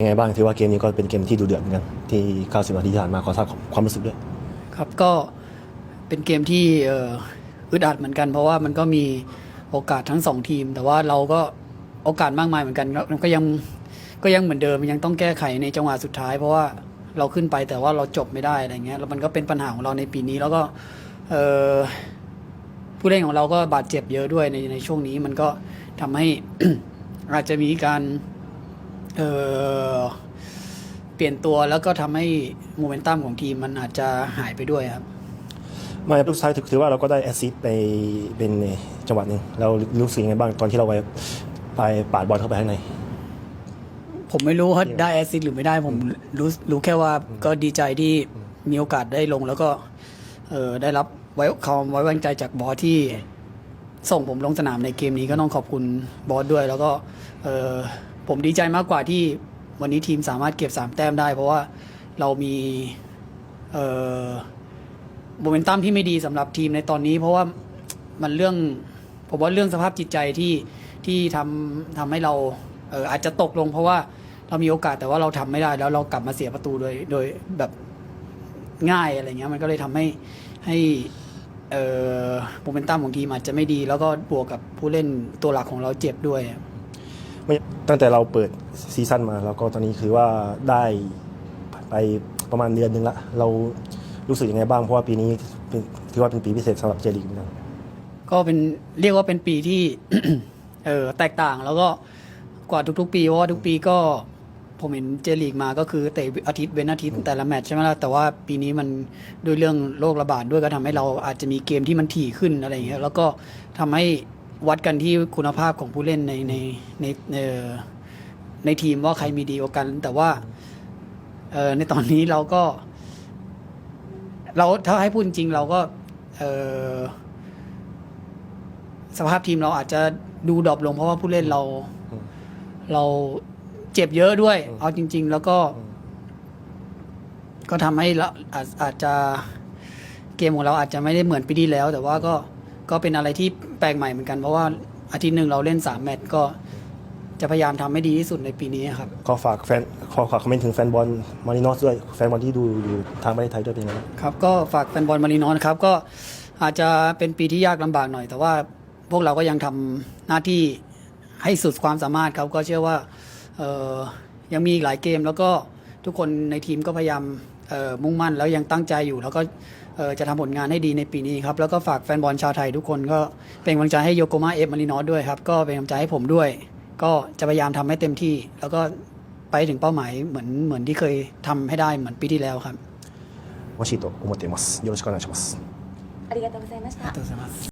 ยังไงบ้างถือว่าเกมนี้ก็เป็นเกมที่ดูเดือดเหมือนกันที่ 90 นาทีที่ผ่านมาขอทราบความรู้สึกด้วย ครับก็เป็นเกมที่อึดอัดเหมือนกัน เพราะว่ามันก็มีโอกาสทั้งสองทีม แต่ว่าเราก็โอกาสมากมายเหมือนกันแล้วก็ยังก็ยังเหมือนเดิมยังต้องแก้ไขในจังหวะสุดท้าย เพราะว่าเราขึ้นไปแต่ว่าเราจบไม่ได้อะไรเงี้ยแล้วมันก็เป็นปัญหาของเราในปีนี้แล้วก็ผู้เล่นของเราก็บาดเจ็บเยอะด้วยในในช่วงนี้มันก็ทำให้อาจจะมีการเออ เปลี่ยนตัวแล้วก็ทำให้โมเมนตัมของทีมมันอาจจะหายไปด้วยครับมาลูกซ้ายถือว่าเราก็ได้แอสซิสต์ไปเป็นจังหวะหนึ่งเรารู้สึกยังไงบ้างตอนที่เราไปไปปาดบอลเข้าไปข้างในผมไม่รู้ว่าได้แอสซิสต์หรือไม่ได้ผมรู้รู้แค่ว่าก็ดีใจที่มีโอกาสได้ลงแล้วก็เออได้รับไว้ความไว้วางใจจากบอสที่ส่งผมลงสนามในเกมนี้ก็ต้องขอบคุณบอสด้วย แล้วก็เออผมดีใจมากกว่าที่ วันนี้ทีมสามารถเก็บสามแต้มได้ เพราะว่าเรามีเออโมเมนตัมที่ไม่ดีสำหรับทีมในตอนนี้ เพราะว่ามันเรื่องผมว่าเรื่องสภาพจิตใจที่ที่ทำทำให้เราเอออาจจะตกลง เพราะว่าเรามีโอกาสแต่ว่าเราทำไม่ได้ แล้วเรากลับมาเสียประตูโดยโดยแบบง่ายอะไรเงี้ยมันก็เลยทำให้ให้โมเมนตัมของทีมอาจจะไม่ดี แล้วก็บวกกับผู้เล่นตัวหลักของเราเจ็บด้วย ไม่ตั้งแต่เราเปิดซีซั่นมา แล้วก็ตอนนี้คือว่าได้ไปประมาณเดือนหนึ่งละ เรารู้สึกยังไงบ้างเพราะว่าปีนี้เป็นถือว่าเป็นปีพิเศษสำหรับเจลีกเหมือนกันก็เป็นเรียกว่าเป็นปีที่ เออแตกต่างแล้วก็กว่าทุก ๆ ปีเพราะว่าทุกปีก็ ผมเห็นเจลีกมาก็คือเตะอาทิตย์เว้นอาทิตย์แต่ละแมตช์ใช่ไหมล่ะแต่ว่าปีนี้มันด้วยเรื่องโรคระบาดด้วยก็ทำให้เราอาจจะมีเกมที่มันถี่ขึ้นอะไรอย่างเงี้ยแล้วก็ทำให้ วัดกันที่คุณภาพของผู้เล่นในในในในเอ่อในทีมว่าใครมีดีกว่ากัน แต่ว่าเออในตอนนี้เราก็ เราถ้าให้พูดจริงๆเราก็เออสภาพทีมเราอาจจะดูดรอปลงเพราะว่าผู้เล่นเราอืมเราเจ็บเยอะด้วยอืมเอาจริง ๆ แล้วก็ ก็ทำให้เราอาจอาจจะเกมของเราอาจจะไม่ได้เหมือนปีที่แล้ว แต่ว่าก็ ก็เป็นอะไรที่แปลกใหม่เหมือนกันเพราะว่าอาทิตย์หนึ่งเราเล่นสามแมตช์ก็จะพยายามทำให้ดีที่สุดในปีนี้ครับขอฝากแฟนขอฝากคอมเมนต์ถึงแฟนบอลมารินอสด้วยแฟนบอลที่ดูอยู่ทางประเทศไทยด้วยเป็นยังไงบ้างครับก็ฝากแฟนบอลมารีนอนครับก็อาจจะเป็นปีที่ยากลำบากหน่อย แต่ว่าพวกเราก็ยังทำหน้าที่ให้สุดความสามารถครับก็เชื่อว่าเอ่อยังมีอีกหลายเกม แล้วก็ทุกคนในทีมก็พยายามเอ่อมุ่งมั่นแล้วยังตั้งใจอยู่ แล้วก็เอ่อ จะทำผลงานให้ดีในปีนี้ครับ แล้วก็ฝากแฟนบอลชาวไทยทุกคนก็เป็นกำลังใจให้โยโกมาเอฟมารีนอสด้วยครับ ก็เป็นกำลังใจให้ผมด้วย ก็จะพยายามทำให้เต็มที่ แล้วก็ไปถึงเป้าหมายเหมือนเหมือนที่เคยทำให้ได้เหมือนปีที่แล้วครับ 欲しいと思っていますよろしくお願いしますありがとうございました